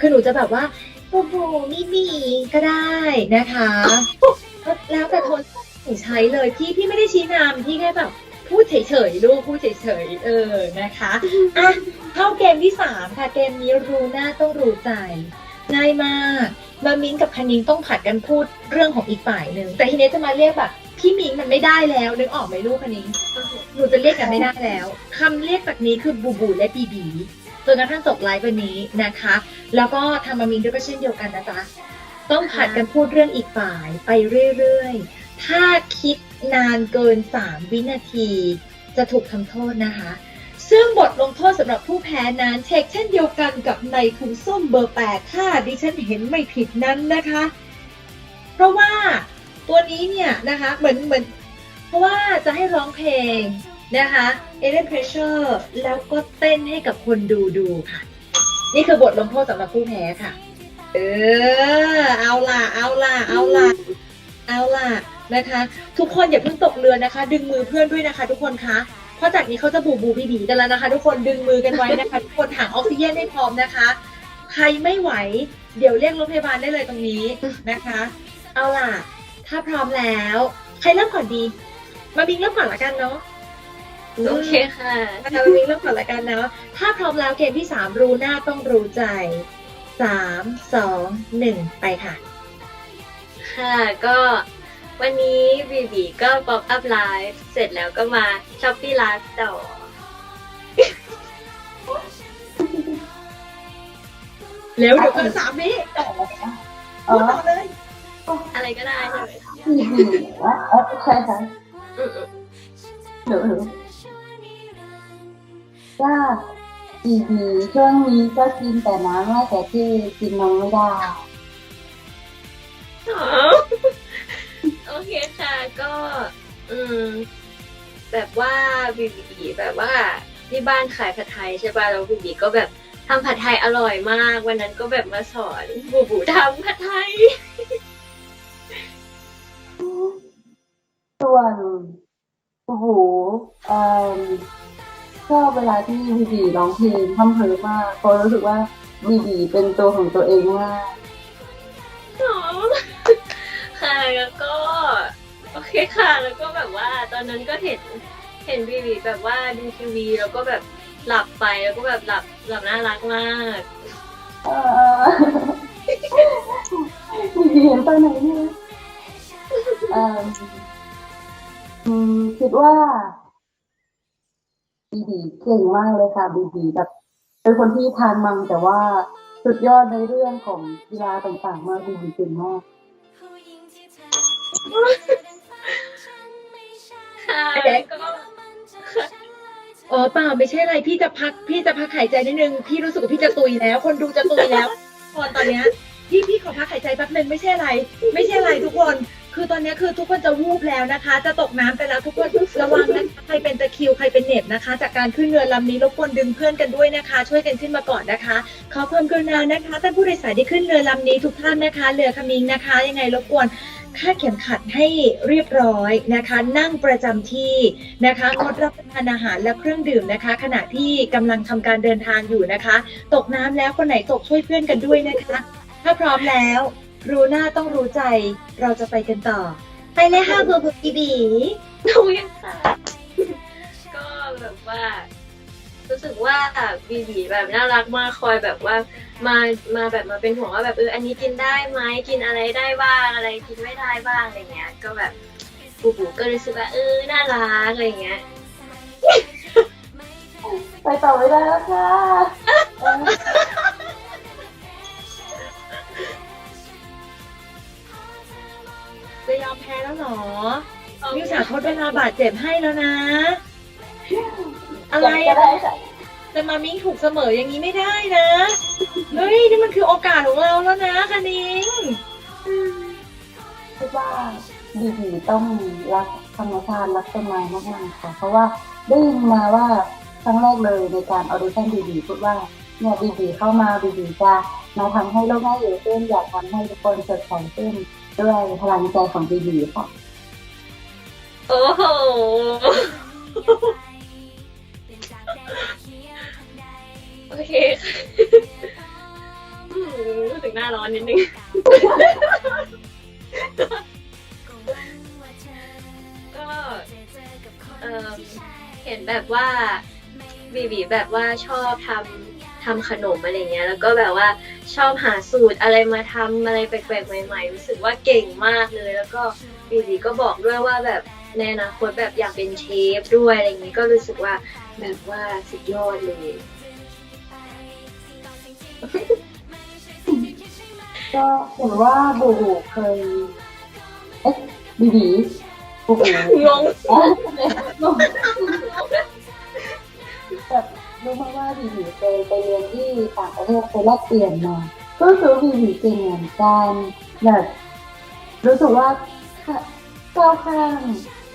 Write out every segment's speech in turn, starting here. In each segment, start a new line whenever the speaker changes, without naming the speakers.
คือหนูจะแบบว่าโอ้โหมิมีก็ได้นะคะก็แล้วแต่คนหนูใช้เลยพี่พี่ไม่ได้ชี้นำพี่แค่แบบพูดเฉยๆลูกพูดเฉยๆเออนะคะอะเข้าเกมที่สามค่ะเกมนี้รู้หน้าต้องรู้ใจง่ายมากมามิ้นกับคณิงต้องผัดกันพูดเรื่องของอีกฝ่ายหนึ่งแต่ทีนี้จะมาเรียกแบบพี่มิ้งมันไม่ได้แล้วนึกออกไหมลูกคณิงหนูจะเรียกกันไม่ได้แล้วคำเรียกจากนี้คือบูบูและบีบี จนกระทั่งจบไลฟ์วันนี้นะคะ แล้วก็ทำมามินด้วยก็เช่นเดียวกันนะจ๊ะต้องผัดกันพูดเรื่องอีกฝ่ายไปเรื่อยๆ ถ้าคิดนานเกิน 3 วินาที จะถูกทำโทษนะคะ ซึ่งบทลงโทษสำหรับผู้แพ้นั้นเช็คเช่นเดียวกันกับในถุงส้มเบอร์แปดถ้าดิฉันเห็นไม่ผิดนั้นนะคะ เพราะว่าตัวนี้เนี่ยนะคะเหมือนเหมือน เพราะว่าจะให้ร้องเพลง นะคะเอเลนเพรสเชอร์แล้วก็เต้นให้กับคนดูดูค่ะ นี่คือบทลงโทษสำหรับผู้แพ้ค่ะ เออ เอาล่ะ เอาล่ะ เอาล่ะ เอาล่ะนะคะ ทุกคนอย่าเพิ่งตกเรือนะคะ ดึงมือเพื่อนด้วยนะคะ ทุกคนคะเพราะจากนี้เขาจะบูบูบีบีกันแล้วนะคะ ทุกคนดึงมือกันไว้นะคะ ทุกคนถังออกซิเจนให้พร้อมนะคะ ใครไม่ไหว เดี๋ยวเรียกรถพยาบาลได้เลยตรงนี้นะคะ เอาล่ะ ถ้าพร้อมแล้ว ใครเริ่มก่อนดี มาบิงเริ่มก่อนละกันเนาะ
โอเคค่ะ
นะคะมาบิงเริ่มก่อนละกันเนาะถ้าพร้อมแล้วเกมที่สามรู้หน้าต้องรู้ใจสามสองหนึ่งไปค่ะ
ค่ะก็วันนี้บีบีก็ป๊อปอัพไลฟ์เสร็จแล้วก็มาช้อปปี้ไลฟ์ต่อ
เร็วเดี๋ยวเกินสามวิ
อ๋อ
พูดต่อเลย
อะไรก็ได้ใช่ไหมคะ
บีบีว่าเออใช่ค่ะ
อืมอืม
หนูหนู ว่าบีบีช่วงนี้ก็กินแต่น้ำแม่แต่ที่กินนมไม่ได้
อ๋อโอเคค่ะก็ อืม แบบว่าบีบีแบบว่าที่บ้านขายผัดไทยใช่ป่ะแล้วบีบีก็แบบทำผัดไทยอร่อยมาก วันนั้นก็แบบมาสอนบูบูทำผัดไทย
ส่วนโอ้โหเอ่อ ชอบเวลาที่บีบีร้องเพลงทำเพลงมากเพราะรู้สึกว่าบีบีเป็นตัวของตัวเองมาก
ค่ะแล้วก็โอเคค่ะ แล้วก็แบบว่า ตอนนั้นก็เห็นเห็นบีบีแบบว่าดูทีวีแล้วก็แบบหลับไปแล้วก็แบบหลับหลับน่ารักมาก
เออบีบีเห็นตอนไหน เก่งมากเลยค่ะบีบีแบบเป็นคนที่ทานมังแต่ว่าสุดยอดในเรื่องของกีฬาต่างๆ มากบีบีเก่งมาก
ค่ะก็
อ๋อเปล่าไม่ใช่อะไรพี่จะพักพี่จะพักหายใจนิดนึงพี่รู้สึกว่าพี่จะตุยแล้ว คนดูจะตุยแล้วตอนตอนเนี้ยพี่พี่ขอพักหายใจแป๊บนึงไม่ใช่อะไร ไม่ใช่อะไรทุกคน ตอนนี้คือทุกคนจะวูบแล้วนะคะ จะตกน้ำไปแล้วทุกคนระวังนะคะใครเป็นตะคริวใครเป็นเหน็บนะคะ จากการขึ้นเรือลำนี้รบกวนดึงเพื่อนกันด้วยนะคะ ช่วยกันขึ้นมาก่อนนะคะ ขอความกรุณานะคะท่านผู้โดยสารที่ขึ้นเรือลำนี้ทุกท่านนะคะ เรือคมิงนะคะ ยังไงรบกวนคาดเข็มขัดให้เรียบร้อยนะคะ นั่งประจำที่นะคะงดรับประทานอาหารและเครื่องดื่มนะคะ ขณะที่กำลังทำการเดินทางอยู่นะคะ ตกน้ำแล้วคนไหนตกช่วยเพื่อนกันด้วยนะคะ ถ้าพร้อมแล้ว รู้หน้าต้องรู้ใจ เราจะไปกันต่อ ไปเลยค่ะบูบูบีบี
หนูยังค่ะ ก็แบบว่า รู้สึกว่าบีบีแบบน่ารักมากคอยแบบว่ามามาแบบมาเป็นห่วงว่าแบบเอออันนี้กินได้ไหมกินอะไรได้บ้างอะไรกินไม่ได้บ้างอะไรเงี้ย ก็แบบบูบูก็รู้สึกว่าเออน่ารักอะไรเงี้ย
ไปต่อไม่ได้แล้วค่ะ
หรอมิวสาทดเวลาบาดเจ็บให้แล้วนะ อะไร
ก็
อะ
ได้ค่ะ
จะมามิ้งถูกเสมออย่างนี้ไม่ได้นะ เฮ้ย นี่มันคือโอกาสของเราแล้วนะคณิง
คิดว่าบีบีต้องรักธรรมชาติรักต้นไม้มากๆค่ะ เพราะว่าได้ยินมาว่าครั้งแรกเลยในการออดิชั่นบีบีพูดว่าเนี่ยบีบีเข้ามาบีบีจะมาทำให้โลกน่าอยู่ขึ้นอยากทำให้ทุกคนสดใสขึ้น ด้วยพลังใจของบีบีค่ะ
โอ้โห โอเคค่ะหน้าร้อนนิดนึง ก็เออเห็นแบบว่าบีบีแบบว่าชอบทำทำขนมอะไรเงี้ย แล้วก็แบบว่า ชอบหาสูตรอะไรมาทำอะไรแปลกๆใหม่ ๆ รู้สึกว่าเก่งมากเลย แล้วก็บีบีก็บอกด้วยว่าแบบในอนาคตแบบอยากเป็นเชฟด้วยอะไรอย่างนี้ก็รู้สึกว่าแบบว่าสุดยอดเลย
ก็เห็นว่าบูบูเคยเอ๊ะบีบีบูบู
งง
แบบ รู้มาว่าบีบีเคยไปเรียนที่ต่างประเทศไปแลกเปลี่ยนมาก็รู้สึกว่าบีบีเก่งเหมือนกันแบบรู้สึกว่าก้าวข้าม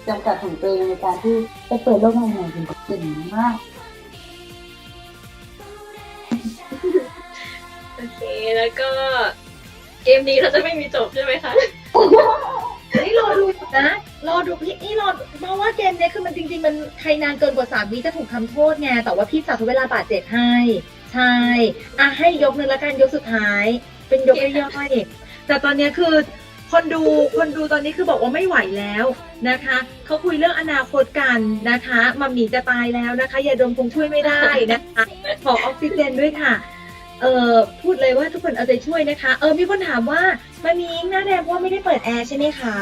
จำกัดของตัวเองในการที่ไปเปิดโลกใหม่ๆเป็นเก่งมาก
โอเคแล้วก็เกมนี้เราจะไม่มีจบใช่ไหมคะ
นี่รอดูอยู่นะ รอดูพี่นี่รอเพราะว่าเกมเนี้ยคือมันจริง ๆ มันใครนานเกินกว่าสามวิจะถูกทำโทษไง แต่ว่าพี่สาวทดเวลาบาดเจ็บให้ ใช่ อะให้ยกหนึ่งละกันยกสุดท้าย เป็นยกย่อยๆแต่ตอนเนี้ยคือคนดูคนดูตอนนี้คือบอกว่าไม่ไหวแล้วนะคะ เขาคุยเรื่องอนาคตกันนะคะมัมมี่จะตายแล้วนะคะยาดมคงช่วยไม่ได้นะคะ ขอออกซิเจนด้วยค่ะ เออพูดเลยว่าทุกคนเอาใจช่วยนะคะ เออมีคนถามว่ามามีหน้าแดงเพราะว่าไม่ได้เปิดแอร์ใช่ไหมคะ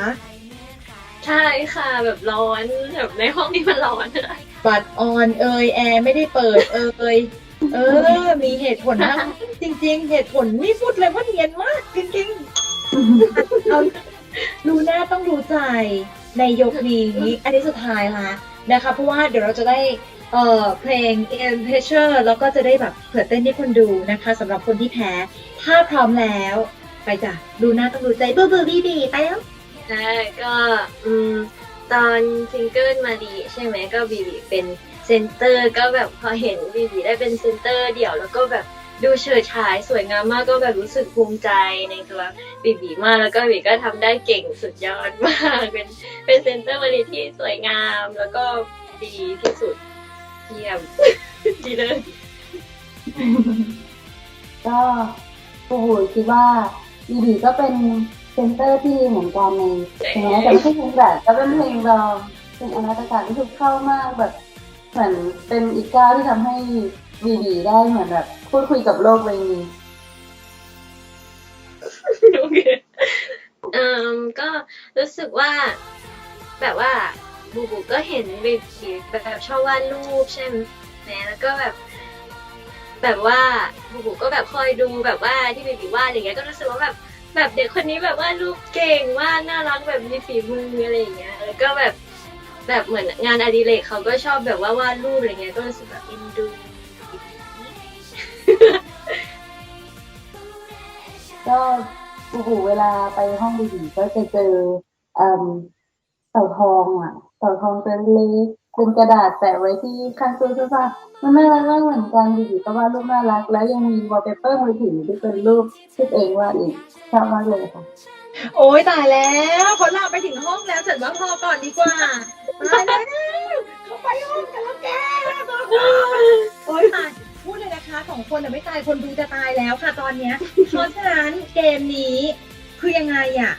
ใช่ค่ะแบบร้อนแบบในห้องนี้มันร้อนอะ
บัตรออนเอยแอร์ไม่ได้เปิดเอยเออ มีเหตุผลนะจริง ๆ เหตุผลนี่พูดเลยว่าเนียนมากจริงๆเอารู้หน้าต้องรู้ใจในยกนี้อันนี้สุดท้ายละนะคะเพราะว่าเดี๋ยวเราจะได้ เอ่อเพลง e m p r e s s u r e แล้วก็จะได้แบบเผื่อเต้นให้คนดูนะคะสำหรับคนที่แพ้ ถ้าพร้อมแล้ว ไปจ้ะดูหน้าต้องรู้ใจบูบูบีบีไปแล้ว
ใช่ก็อืมตอนซิงเกิลมาดีใช่ไหมก็บีบีเป็นเซนเตอร์ก็แบบพอเห็นบีบีได้เป็นเซนเตอร์เดี่ยวแล้วก็แบบดูเฉิดฉายสวยงามมากก็แบบรู้สึกภูมิใจในตัวบีบีมากแล้วก็บีก็ทำได้เก่งสุดยอดมากเป็นเป็นเซนเตอร์มาดีที่สวยงามแล้วก็ดีที่สุด เยี่ยมดีเลย
ก็บูบูคิดว่าบีบีก็เป็นเซนเตอร์ที่ดีเหมือนกันในถึงแม้จะไม่ใช่เพลงแบบก็เป็นเพลงรองเป็นอนาตการที่ถูกเข้ามากแบบเหมือนเป็นอีกก้าวที่ทำให้บีบีได้เหมือนแบบพูดคุยกับโลกใบนี้
โอเคเอ่มก็รู้สึกว่าแบบว่า บูบูก็เห็นเบบีแบบชอบวาดรูปใช่ไหมแล้วก็แบบ แบบว่าบูบูก็แบบคอยดูแบบว่าที่เบบีวาดอะไรเงี้ยก็รู้สึกว่าแบบแบบเด็กคนนี้แบบว่ารูปเก่งวาน่ารักแบบมีฝีมืออะไรอย่างเงี้ย แล้วก็แบบแบบเหมือนงานอดิเรกเขาก็ชอบแบบว่าวาดรูปอะไรเงี้ยก็รู้สึกแบบเอ็นดู
ก็บูบูเวลาไปห้องบีบีก็จะเจอเอ่มเต่าทองอะ เต่าทองเป็นเล็กเป็นกระดาษแปะไว้ที่ข้างตู้เสื้อผ้ามันน่ารักมากเหมือนกันบีบีก็วาดรูปน่ารัก แล้วยังมีวอลเปเปอร์มือถือที่เป็นรูปที่เองวาดอีกชอบมากเลยค่ะ
โอ้ยตายแล้วเขาลาไปถึงห้องแล้วฉันว่าพอก่อนดีกว่าตายแล้วเขาไปห้องกันแล้วแกโอ้ยตายพูดเลยนะคะสองคนน่ไม่ตายคนดูจะตายแล้วค่ะตอนเนี้ยเพราะฉะนั้นเกมนี้คือยังไงอะ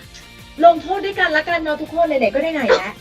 ลงโทษด้วยกันละกันเนาะทุกคนไหนๆก็ได้ไหนแล้ว